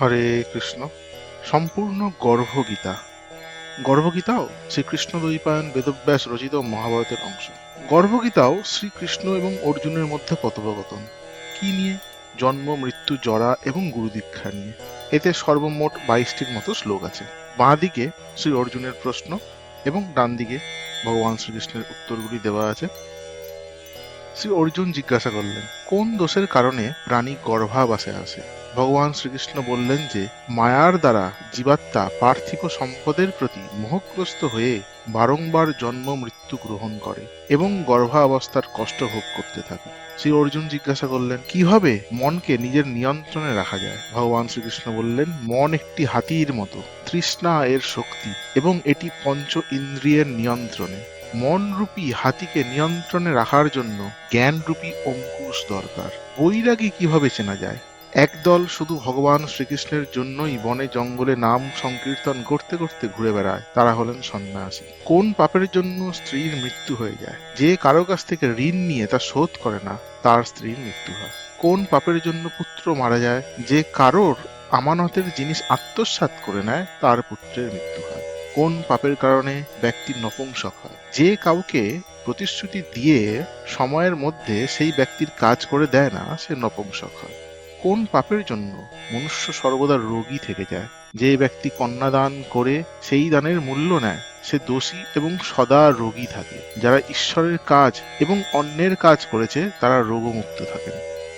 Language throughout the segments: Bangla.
হরে কৃষ্ণ। সম্পূর্ণ গর্ভগীতা। গর্ভগীতাও শ্রীকৃষ্ণ দ্বৈপায়ন বেদব্যাস রচিত মহাভারতের অংশ। গর্ভগীতাও শ্রীকৃষ্ণ এবং অর্জুনের মধ্যে কথোপকথন। কি নিয়ে? জন্ম, মৃত্যু, জরা এবং গুরুদীক্ষা নিয়ে। এতে সর্বমোট বাইশটির মতো শ্লোক আছে। বাঁ দিকে শ্রী অর্জুনের প্রশ্ন এবং ডান দিকে ভগবান শ্রীকৃষ্ণের উত্তরগুলি দেওয়া আছে। শ্রী অর্জুন জিজ্ঞাসা করলেন, কোন দোষের কারণে প্রাণী গর্ভাবাসে আসে? ভগবান শ্রীকৃষ্ণ বললেন যে, মায়ার দ্বারা জীবাত্মা পার্থিব সম্পদের প্রতি মোহগ্রস্ত হয়ে বারংবার জন্ম মৃত্যু গ্রহণ করে এবং গর্ভাবস্থার কষ্ট ভোগ করতে থাকে। শ্রী অর্জুন জিজ্ঞাসা করলেন, কীভাবে মনকে নিজের নিয়ন্ত্রণে রাখা যায়? ভগবান শ্রীকৃষ্ণ বললেন, মন একটি হাতির মতো, তৃষ্ণা এর শক্তি এবং এটি পঞ্চ ইন্দ্রিয়ের নিয়ন্ত্রণে। মনরূপী হাতিকে নিয়ন্ত্রণে রাখার জন্য জ্ঞানরূপী অঙ্কুশ দরকার। বৈরাগী কীভাবে চেনা যায়? একদল শুধু ভগবান শ্রীকৃষ্ণের জন্যই বনে জঙ্গলে নাম সংকীর্তন করতে করতে ঘুরে বেড়ায়, তারা হলেন সন্ন্যাসী। কোন পাপের জন্য স্ত্রীর মৃত্যু হয়ে যায়? যে কারও কাছ থেকে ঋণ নিয়ে তা শোধ করে না, তার স্ত্রীর মৃত্যু হয়। কোন পাপের জন্য পুত্র মারা যায়? যে কারোর আমানতের জিনিস আত্মসাৎ করে নেয়, তার পুত্রের মৃত্যু হয়। কোন পাপের কারণে ব্যক্তি নপুংসক হয়? যে কাউকে প্রতিশ্রুতি দিয়ে সময়ের মধ্যে সেই ব্যক্তির কাজ করে দেয় না, সে নপুংসক হয়। কোন পাপের জন্য মনুষ্য সর্বদা রোগী থেকে যায়? যে ব্যক্তি কন্যাদান করে সেই দানের মূল্য নেয়, সে দোষী এবং সদা রোগী থাকে। যারা ঈশ্বরের কাজ এবং অন্যের কাজ করেছে, তারা রোগমুক্ত থাকেন।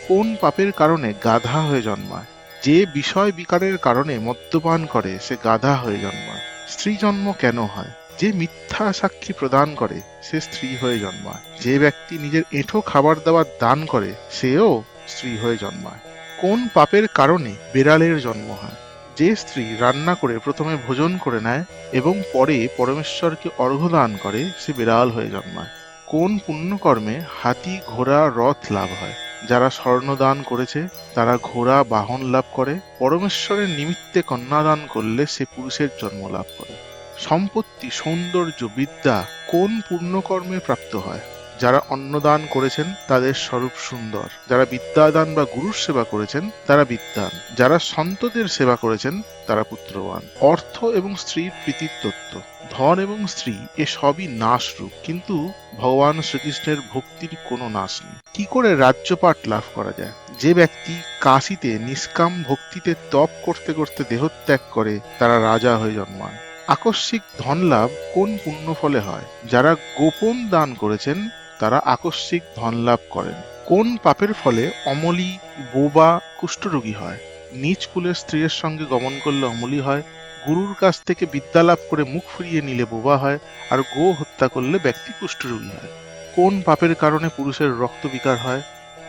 কোন পাপের কারণে গাধা হয়ে জন্মায়? যে বিষয় বিকারের কারণে মদ্যপান করে, সে গাধা হয়ে জন্মায়। স্ত্রী জন্ম কেন হয়? যে মিথ্যা সাক্ষী প্রদান করে, সে স্ত্রী হয়ে জন্মায়। যে ব্যক্তি নিজের এঁঠো খাবার দাবার দান করে, সেও স্ত্রী হয়ে জন্মায়। কোন পাপের কারণে বেড়ালের জন্ম হয়? যে স্ত্রী রান্না করে প্রথমে ভোজন করে নেয় এবং পরে পরমেশ্বরকে অর্ঘ্য দান করে, সে বিড়াল হয়ে জন্মায়। কোন পুণ্যকর্মে হাতি, ঘোড়া, রথ লাভ হয়? যারা স্বর্ণদান করেছে, তারা ঘোড়া, বাহন লাভ করে। পরমেশ্বরের নিমিত্তে কন্যাদান করলে সে পুরুষের জন্ম লাভ করে। সম্পত্তি, সৌন্দর্য, বিদ্যা কোন পুণ্যকর্মে প্রাপ্ত হয়? যারা অন্নদান করেছেন তাদের স্বরূপ সুন্দর। যারা বিদ্যাদান বা গুরুর সেবা করেছেন, তারা বিদ্যান। যারা সন্তদের সেবা করেছেন, তারা পুত্রবান। অর্থ এবং স্ত্রীর প্রীতির তত্ত্ব ধন এবং স্ত্রী, এ সবই নাশরূপ। কিন্তু ভগবান শ্রীকৃষ্ণের ভক্তির কোনো নাশ নেই। কি করে রাজ্যপাট লাভ করা যায়? যে ব্যক্তি কাশিতে নিষ্কাম ভক্তিতে তপ করতে করতে দেহত্যাগ করে, তারা রাজা হয়ে জন্মায় আকস্মিক ধন লাভ কোন পুণ্য ফলে হয়? যারা গোপন দান করেছেন তারা আকস্মিক ধন লাভ করেন। কোন পাপের ফলে অমলি, বোবা, কুষ্ঠরোগী হয়? নিজ কুলের স্ত্রীর সঙ্গে গমন করলে অমলি হয়? গুরুর কাছ থেকে বিদ্যা লাভ করে মুখ ফিরিয়ে নিলে বোবা হয়? আর গো হত্যা করলে ব্যক্তি কুষ্ঠরোগী হয়? কোন পাপের কারণে পুরুষের রক্ত বিকার হয়?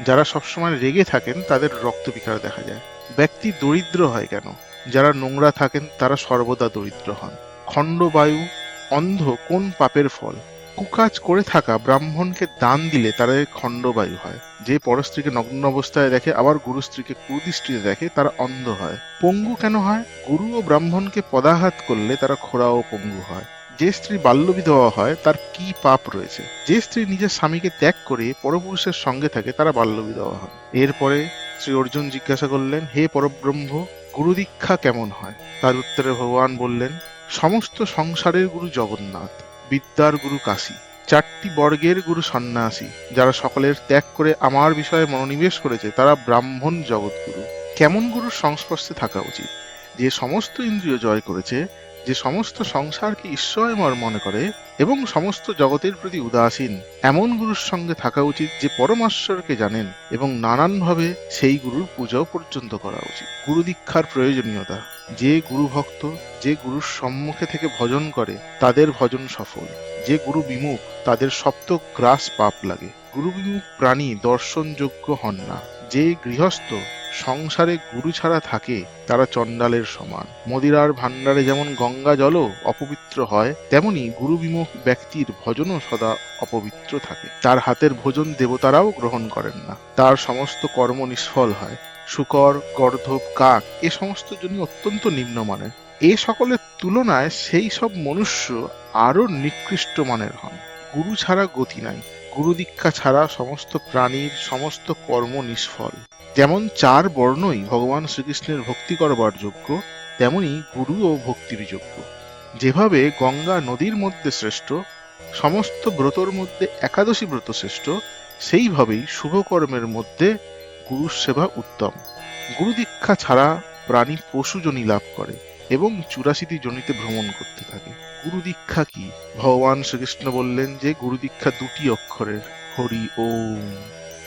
যারা সবসময় রেগে থাকেন, তাদের রক্ত বিকার দেখা যায়। ব্যক্তি দরিদ্র হয় কেন? যারা নোংরা থাকেন, তারা সর্বদা দরিদ্র হন। খণ্ডবায়ু, অন্ধ কোন পাপের ফল? কুকাজ করে থাকা ব্রাহ্মণকে দান দিলে তারা খণ্ডবায়ু হয়। যে পরস্ত্রীকে নগ্ন অবস্থায় দেখে, আবার গুরু স্ত্রীকে কুদৃষ্টিতে দেখে, তারা অন্ধ হয়। পঙ্গু কেন হয়? গুরু ও ব্রাহ্মণকে পদাঘাত করলে তারা খোড়া ও পঙ্গু হয়। যে স্ত্রী বাল্যবিধবা হয়, তার কি পাপ রয়েছে? যে স্ত্রী নিজের স্বামীকে ত্যাগ করে পরপুরুষের সঙ্গে থাকে, তারা বাল্যবিধবা হয়। এরপরে শ্রী অর্জুন জিজ্ঞাসা করলেন, হে পরব্রহ্ম, গুরু দীক্ষা কেমন হয়? তার উত্তরে ভগবান বললেন, সমস্ত সংসারের গুরু জগন্নাথ। বিদ্যার গুরু কাশী। চারটি বর্গের গুরু সন্ন্যাসী, যারা সকলের ত্যাগ করে আমার বিষয়ে মনোনিবেশ করেছে, তারা ব্রাহ্মণ জগৎগুরু। কেমন গুরুর সংস্পর্শে থাকা উচিত? যে সমস্ত ইন্দ্রিয় জয় করেছে যে সমস্ত সংসারকে ঈশ্বরময় মনে করে এবং সমস্ত জগতের প্রতি উদাসীন, এমন গুরুর সঙ্গে থাকা উচিত যে পরমাশ্বরকে জানেন এবং নানানভাবে সেই গুরুর পূজাও পর্যন্ত করা উচিত। গুরু দীক্ষার প্রয়োজনীয়তা, যে গুরু ভক্ত, যে গুরুর সম্মুখে থেকে ভজন করে, তাদের ভজন সফল। যে গুরু বিমুখ, তাদের সপ্ত গ্রাস পাপ লাগে। গুরু বিমুখ প্রাণী দর্শনযোগ্য হন না। যে গৃহস্থ সংসারে গুরু ছাড়া থাকে তারা চণ্ডালের সমান। মদিরার ভাণ্ডারে যেমন গঙ্গা জলও অপবিত্র হয়, তেমনি গুরু বিমুখ ব্যক্তির ভজনও সদা অপবিত্র থাকে। তার হাতের ভোজন দেবতারাও গ্রহণ করেন না। তার সমস্ত কর্ম নিষ্ফল হয়। শুকর, গর্ধব, কাক এ সমস্ত জন্য অত্যন্ত নিম্নমানের। এ সকলের তুলনায় সেই সব মনুষ্য আরও নিকৃষ্ট মানের হন। গুরু ছাড়া গতি নাই। গুরু দীক্ষা ছাড়া সমস্ত প্রাণীর সমস্ত কর্ম নিষ্ফল। যেমন চার বর্ণই ভগবান শ্রীকৃষ্ণের ভক্তি করবার যোগ্য, তেমনি গুরু ও ভক্তির যোগ্য। যেভাবে গঙ্গা নদীর মধ্যে শ্রেষ্ঠ, সমস্ত ব্রতর মধ্যে একাদশী ব্রত শ্রেষ্ঠ, সেইভাবেই শুভকর্মের মধ্যে গুরুর সেবা উত্তম। গুরু দীক্ষা ছাড়া প্রাণী পশুজনী লাভ করে এবং চুরাশিটি জনিতে ভ্রমণ করতে থাকে। গুরু দীক্ষা কি? ভগবান শ্রীকৃষ্ণ বললেন যে গুরু দীক্ষা দুটি অক্ষরের, হরি ওম।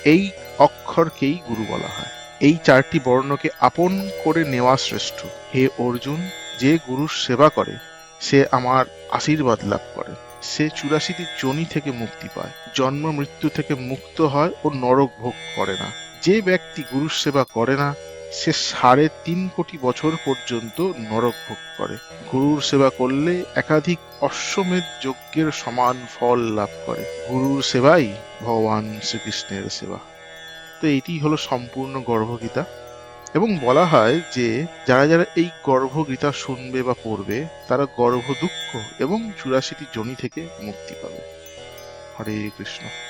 এই অক্ষরকেই গুরু বলা হয়। এই চারটি বর্ণকে আপন করে নেওয়া শ্রেষ্ঠ। হে অর্জুন, যে গুরুর সেবা করে, সে আমার আশীর্বাদ লাভ করে। সে চুরাশিটি জনি থেকে মুক্তি পায়। জন্ম মৃত্যু থেকে মুক্ত হয় ও নরক ভোগ করে না। যে ব্যক্তি গুরুর সেবা করে না সে সাড়ে তিন কোটি বছর পর্যন্ত নরক ভোগ করে। গুরুর সেবা করলে একাধিক অশ্বমেধ যজ্ঞের সমান ফল লাভ করে। গুরুর সেবাই ভগবান শ্রীকৃষ্ণের সেবা। তো এটি হলো সম্পূর্ণ গর্ভগীতা। এবং বলা হয় যে, যারা যারা এই গর্ভগীতা শুনবে বা পড়বে, তারা গর্ভ দুঃখ এবং চুরাশিটি জনি থেকে মুক্তি পাবে। হরে কৃষ্ণ।